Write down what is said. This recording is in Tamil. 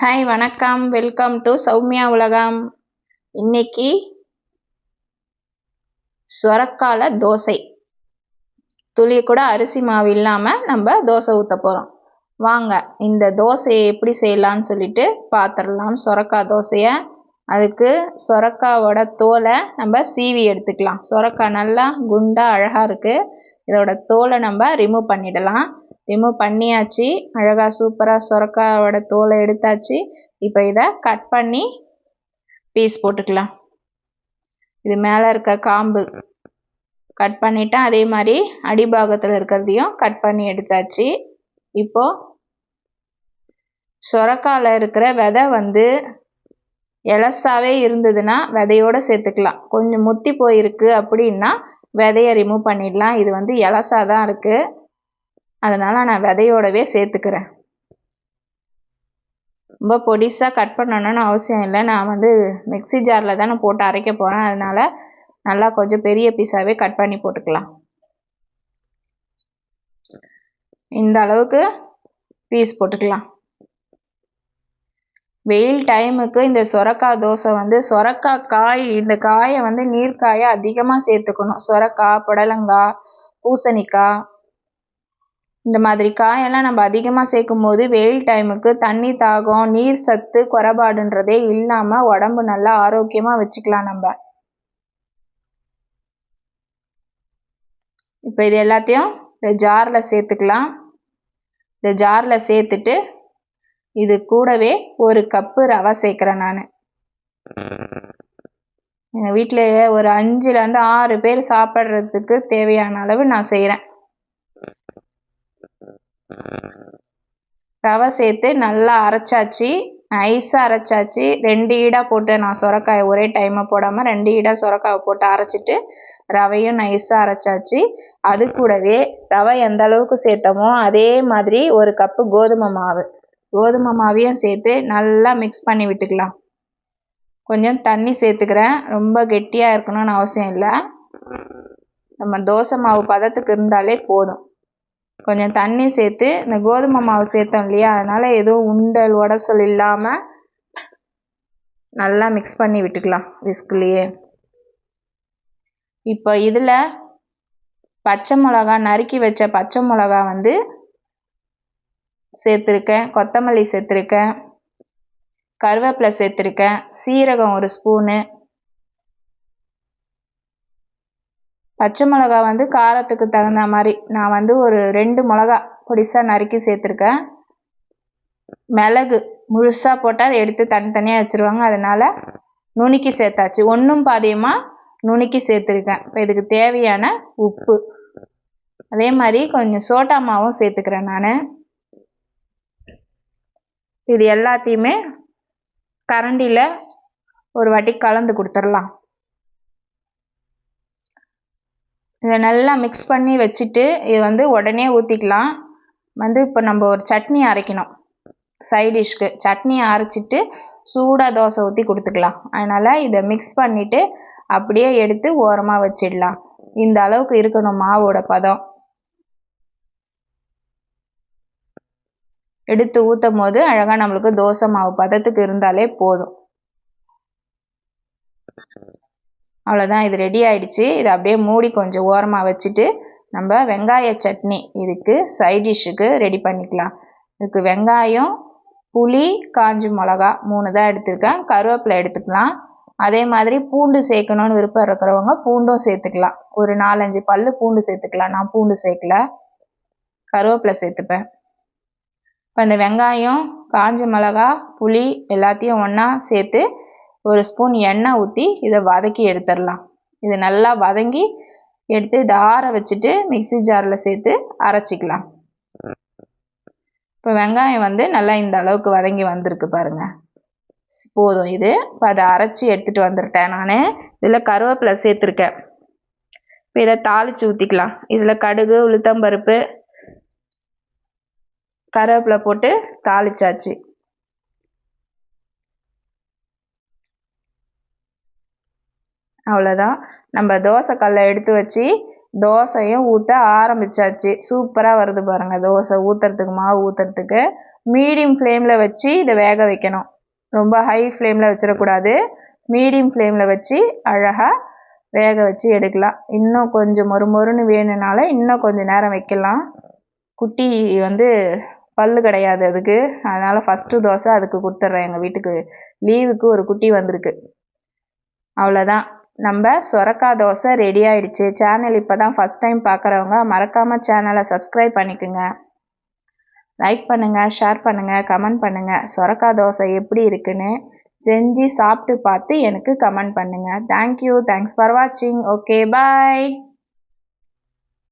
ஹாய் வணக்கம். வெல்கம் டு சௌமியா உலகம் இன்னைக்கு சொரக்கால தோசை. துளி கூட அரிசி மாவு இல்லாமல் நம்ம தோசை ஊற்ற போகிறோம் வாங்க இந்த தோசையை எப்படி செய்யலான்னு சொல்லிட்டு பார்த்துடலாம் சொரக்காய் தோசையை. அதுக்கு சொரக்காவோட தோலை நம்ம சீவி எடுத்துக்கலாம். சொரக்காய் நல்லா குண்டாக அழகாக இருக்குது இதோட தோலை நம்ம ரிமூவ் பண்ணிடலாம். ரிமூவ் பண்ணியாச்சு. அழகாக சூப்பராக சுரக்காவோட தோலை எடுத்தாச்சு. இப்போ இதை கட் பண்ணி பீஸ் போட்டுக்கலாம். இது மேலே இருக்க காம்பு கட் பண்ணிட்டேன். அதே மாதிரி அடிபாகத்தில் இருக்கிறதையும் கட் பண்ணி எடுத்தாச்சு. இப்போது சொரக்காயில் இருக்கிற விதை வந்து எலசாவே இருந்ததுன்னா விதையோடு சேர்த்துக்கலாம். கொஞ்சம் முத்தி போயிருக்கு அப்படின்னா விதையை ரிமூவ் பண்ணிடலாம். இது வந்து எலசாக தான் இருக்குது அதனால் நான் விதையோடவே சேர்த்துக்கிறேன். ரொம்ப பொடிசாக கட் பண்ணணும்னு அவசியம் இல்லை. நான் வந்து மிக்சி ஜாரில் தானே போட்டு அரைக்க போகிறேன் அதனால் நல்லா கொஞ்சம் பெரிய பீஸாகவே கட் பண்ணி போட்டுக்கலாம். இந்த அளவுக்கு பீஸ் போட்டுக்கலாம். வெயில் டைமுக்கு இந்த சொரக்காய் தோசை வந்து சொரக்காய் காய் இந்த காயை வந்து நீர்க்காயை அதிகமாக சேர்த்துக்கணும். சொரக்காய் புடலங்காய் பூசணிக்காய் இந்த மாதிரி காயெல்லாம் நம்ம அதிகமாக சேர்க்கும் போது வெயில் டைமுக்கு தண்ணி தாகம் நீர் சத்து குறைபாடுன்றதே இல்லாமல் உடம்பு நல்லா ஆரோக்கியமாக வச்சுக்கலாம் நம்ம. இப்போ இது எல்லாத்தையும் இந்த ஜாரில் சேர்த்துக்கலாம். இந்த ஜாரில் சேர்த்துட்டு இது கூடவே ஒரு கப்பு ரவை சேர்க்குறேன் நான். எங்கள் வீட்டில் ஒரு அஞ்சுலேருந்து ஆறு பேர் சாப்பிட்றதுக்கு தேவையான அளவு நான் செய்கிறேன் ரவை சேர்த்து நல்லா அரைச்சாச்சு. நைஸாக அரைச்சாச்சு. ரெண்டு ஈடாக போட்டு நான் சுரக்காயை ஒரே டைமாக போடாமல் ரெண்டு ஈடாக சுரக்காயை போட்டு அரைச்சிட்டு ரவையும் நைஸாக அரைச்சாச்சு. அது கூடவே ரவை எந்த அளவுக்கு சேர்த்தோமோ அதே மாதிரி ஒரு கப்பு கோதுமை மாவு. கோதுமை மாவையும் சேர்த்து நல்லா மிக்ஸ் பண்ணி விட்டுக்கலாம். கொஞ்சம் தண்ணி சேர்த்துக்கிறேன். ரொம்ப கெட்டியாக இருக்கணும்னு அவசியம் இல்லை. நம்ம தோசை மாவு பதத்துக்கு இருந்தாலே போதும். கொஞ்சம் தண்ணி சேர்த்து இந்த கோதுமை மாவு சேர்த்தோம் இல்லையா? அதனால் எதுவும் உண்டல் உடசல் இல்லாமல் நல்லா மிக்ஸ் பண்ணி விட்டுக்கலாம் விஸ்க்லேயே. இப்போ இதில் பச்சை மிளகா நறுக்கி வச்ச பச்சை மிளகா வந்து சேர்த்துருக்கேன். கொத்தமல்லி சேர்த்துருக்கேன். கருவேப்பிலை சேர்த்துருக்கேன். சீரகம் ஒரு ஸ்பூனு. பச்சை மிளகா வந்து காரத்துக்கு தகுந்த மாதிரி நான் வந்து ஒரு ரெண்டு மிளகா பொடிசாக நறுக்கி சேர்த்துருக்கேன். மிளகு முழுசாக போட்டால் அதை எடுத்து தனித்தனியாக வச்சுருவாங்க. அதனால் நுணுக்கி சேர்த்தாச்சு. ஒன்றும் பாதியமாக நுணுக்கி சேர்த்துருக்கேன். இப்போ இதுக்கு தேவையான உப்பு. அதே மாதிரி கொஞ்சம் சோட்டா மாவும் சேர்த்துக்கிறேன் நான். இது எல்லாத்தையுமே கரண்டியில் ஒரு வாட்டி கலந்து கொடுத்துடலாம். இதை நல்லா மிக்ஸ் பண்ணி வச்சுட்டு இது வந்து உடனே ஊற்றிக்கலாம் வந்து இப்போ நம்ம ஒரு சட்னி அரைக்கணும். சைட் டிஷ்க்கு சட்னி அரைச்சிட்டு சூடாக தோசை ஊற்றி கொடுத்துக்கலாம். அதனால் இதை மிக்ஸ் பண்ணிவிட்டு அப்படியே எடுத்து ஓரமாக வச்சிடலாம். இந்த அளவுக்கு இருக்கணும் மாவோட பதம். எடுத்து ஊற்றும் போது அழகாக நம்மளுக்கு தோசை மாவு பதத்துக்கு இருந்தாலே போதும். அவ்வளோதான் இது ரெடி ஆயிடுச்சு. இதை அப்படியே மூடி கொஞ்சம் ஓரமாக வச்சுட்டு நம்ம வெங்காய சட்னி இதுக்கு சைட் டிஷ்ஷுக்கு ரெடி பண்ணிக்கலாம். இதுக்கு வெங்காயம் புளி காஞ்சி மிளகா மூணு தான் எடுத்திருக்கேன். கருவேப்பிலை எடுத்துக்கலாம். அதே மாதிரி பூண்டு சேர்க்கணுன்னு விருப்பம் இருக்கிறவங்க பூண்டும் சேர்த்துக்கலாம். ஒரு நாலஞ்சு பல் பூண்டு சேர்த்துக்கலாம். நான் பூண்டு சேர்க்கல. கருவேப்பிலை சேர்த்துப்பேன். இப்போ இந்த வெங்காயம் காஞ்ச மிளகா புளி எல்லாத்தையும் ஒன்றா சேர்த்து ஒரு ஸ்பூன் எண்ணெய் ஊற்றி இதை வதக்கி எடுத்துடலாம். இது நல்லா வதங்கி எடுத்து இதை ஆற வச்சுட்டு மிக்சி ஜாரில் சேர்த்து அரைச்சிக்கலாம். இப்போ வெங்காயம் வந்து நல்லா இந்த அளவுக்கு வதங்கி வந்திருக்கு பாருங்கள் போதும் இது. இப்போ அதை அரைச்சி எடுத்துகிட்டு வந்துட்டேன் நான். இதில் கருவேப்பிலை சேர்த்துருக்கேன். இப்போ இதை தாளித்து ஊற்றிக்கலாம் இதில் கடுகு உளுத்தம்பருப்பு கருவேப்பிலை போட்டு தாளிச்சாச்சு. அவ்வளோதான் நம்ம தோசை கல்லை எடுத்து வச்சு தோசையும் ஊற்ற ஆரம்பிச்சாச்சு. சூப்பராக வருது பாருங்கள் தோசை ஊற்றுறதுக்கு மாவு ஊற்றுறதுக்கு மீடியம் ஃப்ளேமில் வச்சு இதை வேக வைக்கணும். ரொம்ப ஹை ஃப்ளேமில் வச்சிடக்கூடாது. மீடியம் ஃப்ளேமில் வச்சு அழகாக வேக வச்சு எடுக்கலாம். இன்னும் கொஞ்சம் மொறு மொறுன்னு வேணும்னால இன்னும் கொஞ்சம் நேரம் வைக்கலாம். குட்டி வந்து பல்லு கிடையாது அதுக்கு. அதனால் ஃபஸ்ட்டு தோசை அதுக்கு கொடுத்துட்றேன். எங்கள் வீட்டுக்கு லீவுக்கு ஒரு குட்டி வந்திருக்கு. அவ்வளோதான் நம்ம சொரக்காய் தோசை ரெடி ஆயிடுச்சு. சேனல் இப்போ தான் ஃபஸ்ட் டைம் பார்க்குறவங்க மறக்காமல் சேனலை சப்ஸ்கிரைப் பண்ணிக்கோங்க. லைக் பண்ணுங்கள் ஷேர் பண்ணுங்கள் கமெண்ட் பண்ணுங்கள் சொரக்காய் தோசை எப்படி இருக்குன்னு செஞ்சு சாப்பிட்டு பார்த்து எனக்கு கமெண்ட் பண்ணுங்கள் தேங்க்யூ தேங்க்ஸ் ஃபார் வாட்சிங் ஓகே பாய்